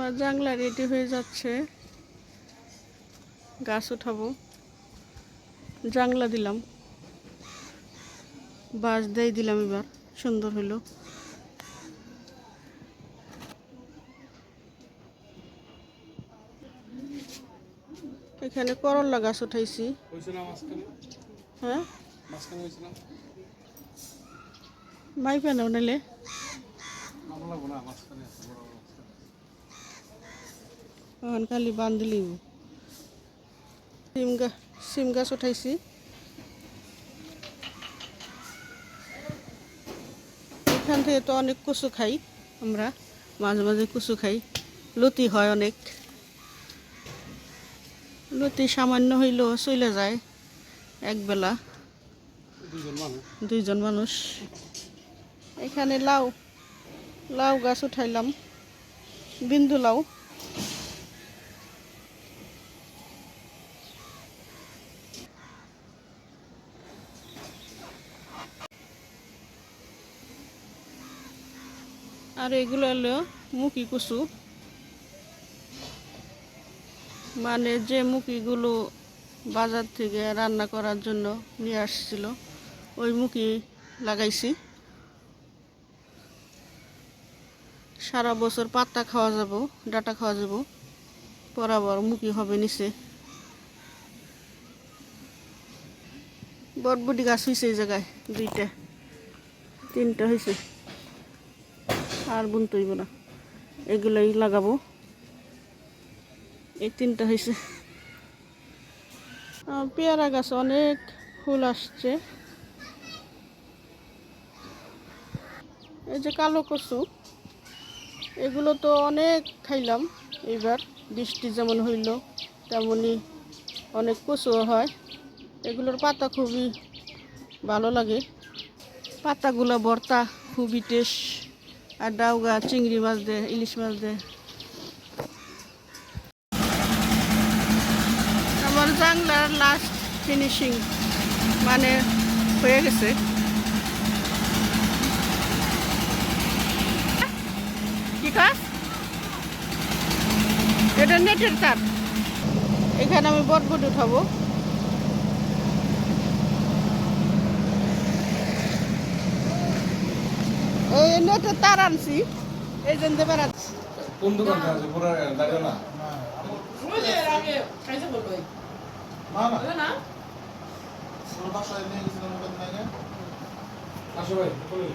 আমার জাংলা রেডি হয়ে যাচ্ছে। গাছ উঠাবো। জাংলা দিলাম। বাঁশ দিয়ে দিলাম এবার সুন্দর হলো। এখানে করল্লা গাছ উঠাইছি। হ্যাঁ? মাইপে না নাইলে ভালো লাগবো না মাঝখানে আছে বড় বড় মাঝখানে। এখন খালি বান্ধিলি সিম গাছ সিম গাছ উঠাইছি। এখান থেকে তো অনেক কচু খাই আমরা। মাঝে মাঝে কচু খাই। লতি হয় অনেক। লতি সামান্য হইলেও চলে যায় একবেলা। দুইজন মানুষ। এখানে লাউ লাউ গাছ উঠাইলাম। বিন্দু লাউ। আর এগুলো হলো মুখি কচু। মানে যে মুখিগুলো বাজার থেকে রান্না করার জন্য নিয়ে আসছিল, ওই মুখি লাগাইছি। সারা বছর পাতা খাওয়া যাব, ডাটা খাওয়া যাব, বরাবর মুখি হবে নিচে। বটবটি গাছ হয়েছে এই জায়গায়, দুইটা, তিনটা হয়েছে আর বুন তৈব না। এগুলোই লাগাবো। এই তিনটা হয়েছে পেয়ারা গাছ, অনেক ফুল আসছে। এই যে কালো কচু, এগুলো তো অনেক খাইলাম এবার বৃষ্টি যেমন হইল তেমনই অনেক কচুও হয়। এগুলোর পাতা খুবই ভালো লাগে। পাতাগুলো ভর্তা, খুবই টেস্ট আর ডাউগা, চিংড়ি মাছ দে, ইলিশ মাছ দে। আমার জাংলার লাস্ট ফিনিশিং মানে হয়ে গেছে। কি কাজ? এটা নেটের তার এখানে আমি বটবট উঠাবো। এই নেটের তার আনছি। এই জন্য বেড়াচ্ছি। কোন দোকানটা আছে? পুরো দাঁড়িয়ে না? না না। আসো ভাই বলে